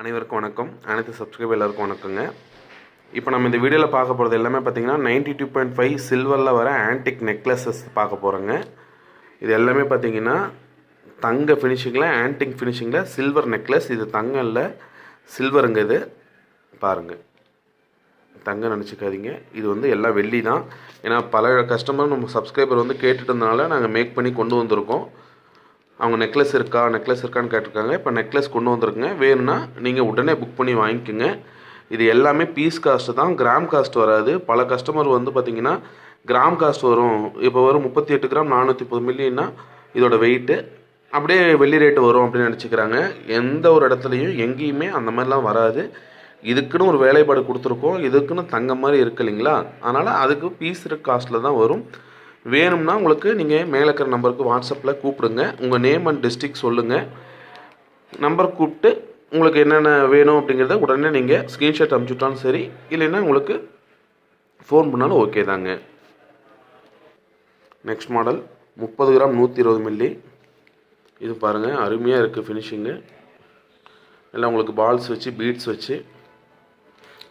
அனைவருக்கும் வணக்கம். அனைத்து சப்ஸ்கிரைபர் எல்லாருக்கும் வணக்கங்க. இப்போ நம்ம இந்த வீடியோவில் பார்க்க போகிறது எல்லாமே பார்த்திங்கன்னா நைன்டி டூ பாயிண்ட் ஃபைவ் சில்வரில் வர ஆன்டிக் நெக்லஸஸ் பார்க்க போகிறோங்க இது எல்லாமே பார்த்தீங்கன்னா தங்க ஃபினிஷிங்கில் ஆன்டிக் ஃபினிஷிங்கில் சில்வர் நெக்லஸ் இது தங்கம் இல்லை சில்வருங்க இது. பாருங்கள் தங்க நினச்சிக்காதீங்க. இது வந்து எல்லாம் வெள்ளி தான் ஏன்னா பல கஸ்டமர் நம்ம சப்ஸ்கிரைபர் வந்து கேட்டுட்டு இருந்தனால நாங்கள் மேக் பண்ணி கொண்டு வந்திருக்கோம். அவங்க நெக்லஸ் இருக்கா நெக்லஸ் இருக்கான்னு கேட்டிருக்காங்க. இப்போ நெக்லஸ் கொண்டு வந்திருக்குங்க. வேணும்னா நீங்கள் உடனே புக் பண்ணி வாங்கிக்கோங்க. இது எல்லாமே பீஸ் காஸ்ட்டு தான். கிராம் காஸ்ட் வராது. பல கஸ்டமர் வந்து பார்த்திங்கன்னா கிராம் காஸ்ட் வரும். இப்போ வரும் முப்பத்தி எட்டு கிராம் நானூற்றி முப்பது மில்லின்னா இதோட வெயிட்டு அப்படியே வெள்ளி ரேட்டு வரும் அப்படின்னு நினச்சிக்கிறாங்க. எந்த ஒரு இடத்துலையும் எங்கேயுமே அந்த மாதிரிலாம் வராது. இதுக்குன்னு ஒரு வேலைப்பாடு கொடுத்துருக்கோம். இதுக்குன்னு தங்க மாதிரி இருக்கு இல்லைங்களா? அதனால் அதுக்கு பீஸ் காஸ்ட்டில் தான் வரும். வேணும்னா உங்களுக்கு நீங்கள் மேலே இருக்கிற நம்பருக்கு வாட்ஸ்அப்பில் கூப்பிடுங்க. உங்கள் நேம் அண்ட் டிஸ்ட்ரிக் சொல்லுங்கள் நம்பர் கூப்பிட்டு உங்களுக்கு என்னென்ன வேணும் அப்படிங்கிறத உடனே நீங்கள் ஸ்க்ரீன்ஷாட் அனுப்பிச்சுட்டாலும் சரி இல்லைன்னா உங்களுக்கு ஃபோன் பண்ணாலும் ஓகே தாங்க. நெக்ஸ்ட் மாடல் முப்பது கிராம் நூற்றி இருபது மில்லி இது பாருங்கள் அருமையாக இருக்குது ஃபினிஷிங்கு எல்லாம் உங்களுக்கு பால்ஸ் வச்சு பீட்ஸ் வச்சு.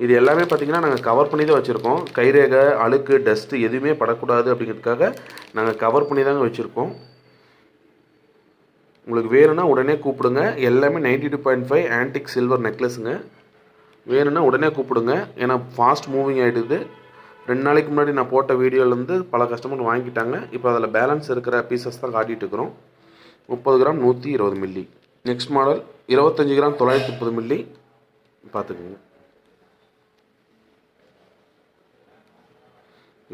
இது எல்லாமே பார்த்தீங்கன்னா நாங்கள் கவர் பண்ணி தான் வச்சுருக்கோம். கைரேகை அழுக்கு டஸ்ட்டு எதுவுமே படக்கூடாது அப்படிங்கிறதுக்காக நாங்கள் கவர் பண்ணி தாங்க வச்சுருக்கோம். உங்களுக்கு வேணும்னா உடனே கூப்பிடுங்க. எல்லாமே ninety two point five antique silver நெக்லஸுங்க வேணும்னா உடனே கூப்பிடுங்க. ஏன்னா ஃபாஸ்ட் மூவிங் ஆகிடுது ரெண்டு நாளைக்கு முன்னாடி நான் போட்ட வீடியோலேருந்து பல கஸ்டமர் வாங்கிட்டாங்க. இப்போ அதில் பேலன்ஸ் இருக்கிற பீசஸ் தான் காட்டிகிட்டு இருக்கிறோம். முப்பது கிராம் நூற்றி இருபது மில்லி நெக்ஸ்ட் மாடல் இருபத்தஞ்சி கிராம் தொள்ளாயிரத்தி முப்பது மில்லி பார்த்துக்குங்க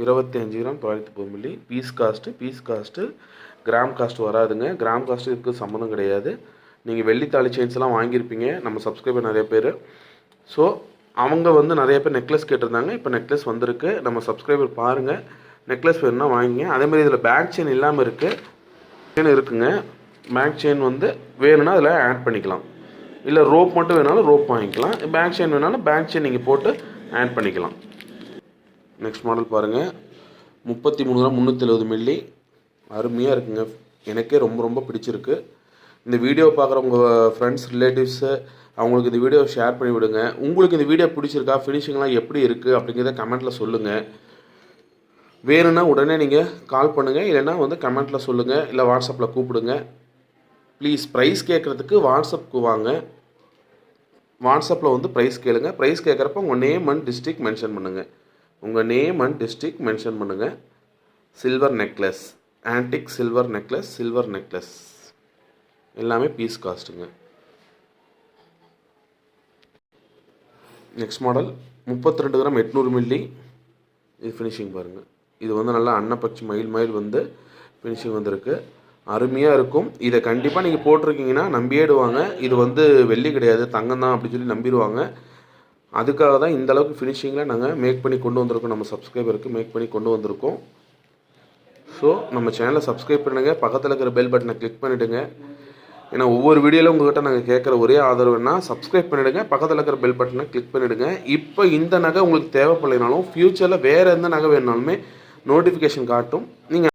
இருபத்தி அஞ்சு கிராம் தொள்ளாயிரத்தி முப்பது milli. Piece cost piece cost gram cost வராதுங்க. கிராம் காஸ்ட்டு இதுக்கு சம்மந்தம் கிடையாது. நீங்கள் வெள்ளித்தாலி செயின்ஸ்லாம் வாங்கியிருப்பீங்க. நம்ம சப்ஸ்கிரைபர் நிறைய பேர். ஸோ அவங்க வந்து நிறைய பேர் நெக்லஸ் கேட்டிருந்தாங்க. இப்போ நெக்லஸ் வந்திருக்கு. நம்ம சப்ஸ்கிரைபர் பாருங்கள் நெக்லஸ் வேணும்னா வாங்கிங்க. அதேமாதிரி இதில் பேக் செயின் இல்லாமல் இருக்குது செயின் இருக்குங்க. பேக் செயின் வந்து வேணும்னா அதில் ஆட் பண்ணிக்கலாம். இல்லை ரோப் மட்டும் வேணாலும் ரோப் வாங்கிக்கலாம். பேக் செயின் வேணாலும் பேக் செயின் நீங்கள் போட்டு ஆட் பண்ணிக்கலாம். நெக்ஸ்ட் மாடல் பாருங்கள் முப்பத்தி மூணு கிராம் முந்நூற்றி எழுபது மில்லி அருமையாக இருக்குங்க. எனக்கே ரொம்ப ரொம்ப பிடிச்சிருக்கு. இந்த வீடியோ பார்க்குறவங்க ஃப்ரெண்ட்ஸ் ரிலேட்டிவ்ஸு அவங்களுக்கு இந்த வீடியோ ஷேர் பண்ணி விடுங்க. உங்களுக்கு இந்த வீடியோ பிடிச்சிருக்கா? ஃபினிஷிங்லாம் எப்படி இருக்குது அப்படிங்கிறத கமெண்ட்டில் சொல்லுங்கள் வேணும்னா உடனே நீங்கள் கால் பண்ணுங்கள் இல்லைன்னா வந்து கமெண்ட்டில் சொல்லுங்கள் இல்லை வாட்ஸ்அப்பில் கூப்பிடுங்க. ப்ளீஸ் ப்ரைஸ் கேட்குறதுக்கு வாட்ஸ்அப்புக்கு வாங்க. வாட்ஸ்அப்பில் வந்து ப்ரைஸ் கேளுங்க. ப்ரைஸ் கேட்குறப்ப உங்கள் நேம் அண்ட் டிஸ்ட்ரிக் மென்ஷன் பண்ணுங்கள் உங்கள் நேம் அண்ட் டிஸ்ட்ரிக் மென்ஷன் பண்ணுங்கள் silver necklace antique silver necklace silver necklace எல்லாமே பீஸ் காஸ்ட்டுங்க நெக்ஸ்ட் மாடல் முப்பத்தி ரெண்டு கிராம் எட்நூறு மில்லி இது ஃபினிஷிங் பாருங்கள் இது வந்து நல்லா அன்னப்பச்சி மயில் மயில் வந்து ஃபினிஷிங் வந்திருக்கு. அருமையாக இருக்கும். இதை கண்டிப்பாக நீங்கள் போட்டிருக்கீங்கன்னா நம்பிடுவாங்க இது வந்து வெள்ளி கிடையாது. தங்கம் தான் அப்படின்னு சொல்லி நம்பிடுவாங்க. அதுக்காக தான் இந்த அளவுக்கு ஃபினிஷிங்கில் நாங்கள் மேக் பண்ணி கொண்டு வந்திருக்கோம். நம்ம சப்ஸ்கிரைபருக்கு மேக் பண்ணி கொண்டு வந்திருக்கோம். ஸோ நம்ம சேனலை சப்ஸ்கிரைப் பண்ணுங்கள் பக்கத்தில் இருக்கிற பெல் பட்டனை கிளிக் பண்ணிவிடுங்க ஏன்னா ஒவ்வொரு வீடியோவில் உங்கள்கிட்ட நாங்கள் கேட்குற ஒரே ஆதரவுனா சப்ஸ்கிரைப் பண்ணிவிடுங்க பக்கத்தில் இருக்கிற பெல் பட்டனை கிளிக் பண்ணிவிடுங்க இப்போ இந்த நகை உங்களுக்கு தேவைப்படலைனாலும் ஃப்யூச்சரில் வேறு எந்த நகை வேணுனாலுமே நோட்டிஃபிகேஷன் காட்டும். நீங்கள்